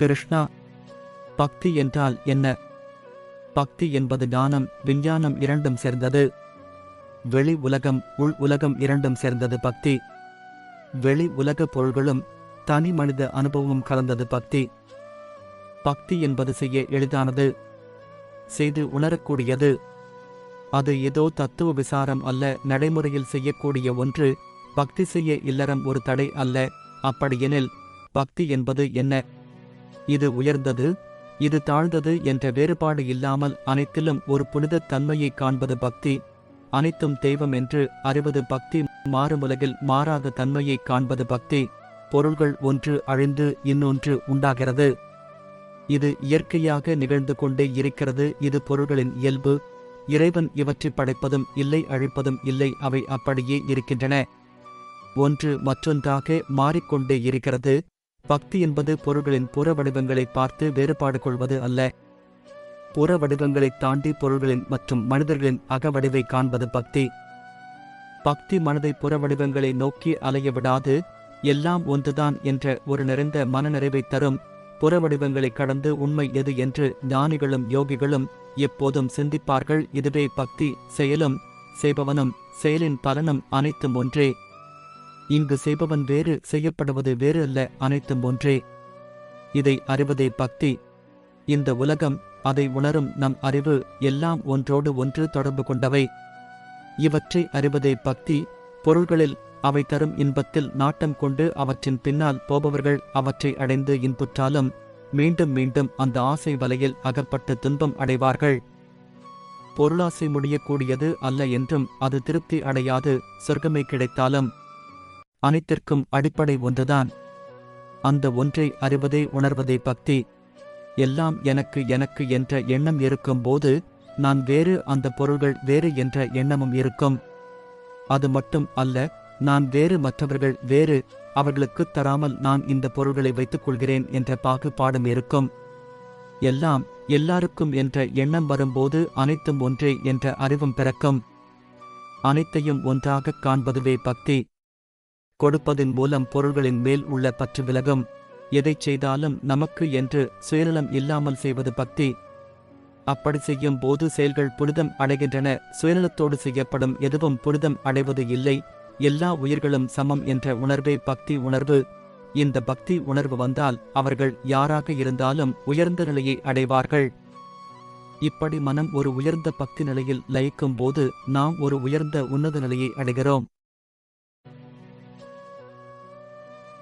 கிருஷ்ணா பக்தி என்றால் என்ன? பக்தி என்பது ஞானம் விஞ்ஞானம் இரண்டும் சேர்ந்தது. வெளி உலகம் உள் உலகம் இரண்டும் சேர்ந்தது பக்தி. வெளி உலக பொருள்களும் தனி மனித அனுபவமும் கலந்தது பக்தி. பக்தி என்பது செய்ய எளிதானது செய்து உணரக்கூடியது. அது ஏதோ தத்துவ விசாரம் அல்ல நடைமுறையில் செய்யக்கூடிய ஒன்று. பக்தி செய்ய இல்லறம் ஒரு தடை அல்ல அப்படியெனில் பக்தி என்பது என்ன? இது உயர்ந்தது இது தாழ்ந்தது என்ற வேறுபாடு இல்லாமல் அனைத்திலும் ஒரு புனிதத் தன்மையை காண்பது பக்தி. அனைத்தும் தெய்வம் என்று அறிவது பக்தி மாறுமுலகில் மாறாத தன்மையை காண்பது பக்தி. பொருள்கள் ஒன்று அழிந்து இன்னொன்று உண்டாகிறது. இது இயற்கையாக நிகழ்ந்து கொண்டே இருக்கிறது இது பொருள்களின் இயல்பு. இறைவன் இவற்றை படைப்பதும் இல்லை அழிப்பதும் இல்லை அவை அப்படியே இருக்கின்றன. ஒன்று மற்றொன்றாக மாறிக்கொண்டே இருக்கிறது. பக்தி என்பது பொருள்களின் புற வடிவங்களை பார்த்து வேறுபாடு கொள்வது அல்ல. புற வடிவங்களைத் தாண்டி பொருள்களின் மற்றும் மனிதர்களின் அகவடிவை காண்பது பக்தி. பக்தி மனதை புற வடிவங்களை நோக்கி அலைய விடாது. எல்லாம் ஒன்றுதான் என்ற ஒரு நிறைந்த மனநிறைவை தரும். புற வடிவங்களை கடந்து உண்மை எது என்று ஞானிகளும் யோகிகளும் எப்போதும் சிந்திப்பார்கள். இதுவே பக்தி செயலும் செய்பவனும் செயலின் பலனும் அனைத்தும் ஒன்றே. இங்கு செய்பவன் வேறு செய்யப்படுவது வேறு அல்ல அனைத்தும் ஒன்றே. இதை அறிவதே பக்தி. இந்த உலகம் அதை உணரும் நம் அறிவு எல்லாம் ஒன்றோடு ஒன்று தொடர்பு கொண்டவை. இவற்றை அறிவதே பக்தி. பொருள்களில் அவை தரும் இன்பத்தில் நாட்டம் கொண்டு அவற்றின் பின்னால் போபவர்கள் அவற்றை அடைந்து இன்புற்றாலும் மீண்டும் மீண்டும் அந்த ஆசை வலையில் அகப்பட்டு துன்பம் அடைவார்கள். பொருளாசை முடியக்கூடியது அல்ல என்றும் அது திருப்தி அடையாது சொர்க்கமே கிடைத்தாலும். அனைத்திற்கும் அடிப்படை ஒன்றுதான். அந்த ஒன்றை அறிவதே உணர்வதே பக்தி. எல்லாம் எனக்கு எனக்கு என்ற எண்ணம் இருக்கும்போது நான் வேறு அந்த பொருள்கள் வேறு என்ற எண்ணமும் இருக்கும். அது மட்டும் அல்ல நான் வேறு மற்றவர்கள் வேறு அவர்களுக்குத் தராமல் நான் இந்த பொருள்களை வைத்துக் கொள்கிறேன் என்ற பாகுபாடும் இருக்கும். எல்லாம் எல்லாருக்கும் என்ற எண்ணம் வரும்போது அனைத்தும் ஒன்றே என்ற அறிவும் பிறக்கும். அனைத்தையும் ஒன்றாகக் காண்பதுவே பக்தி. கொடுப்பதின் மூலம் பொருள்களின் மேல் உள்ள பற்று விலகும். எதைச் செய்தாலும் நமக்கு என்று சுயநலம் இல்லாமல் செய்வது பக்தி. அப்படி செய்யும் போது செயல்கள் புனிதம் அடைகின்றன. சுயநலத்தோடு செய்யப்படும் எதுவும் புனிதம் அடைவது இல்லை. எல்லா உயிர்களும் சமம் என்ற உணர்வே பக்தி உணர்வு. இந்த பக்தி உணர்வு வந்தால் அவர்கள் யாராக இருந்தாலும் உயர்ந்த நிலையை அடைவார்கள். இப்படி மனம் ஒரு உயர்ந்த பக்தி நிலையில் லயிக்கும் போது நாம் ஒரு உயர்ந்த உன்னத நிலையை அடைகிறோம்.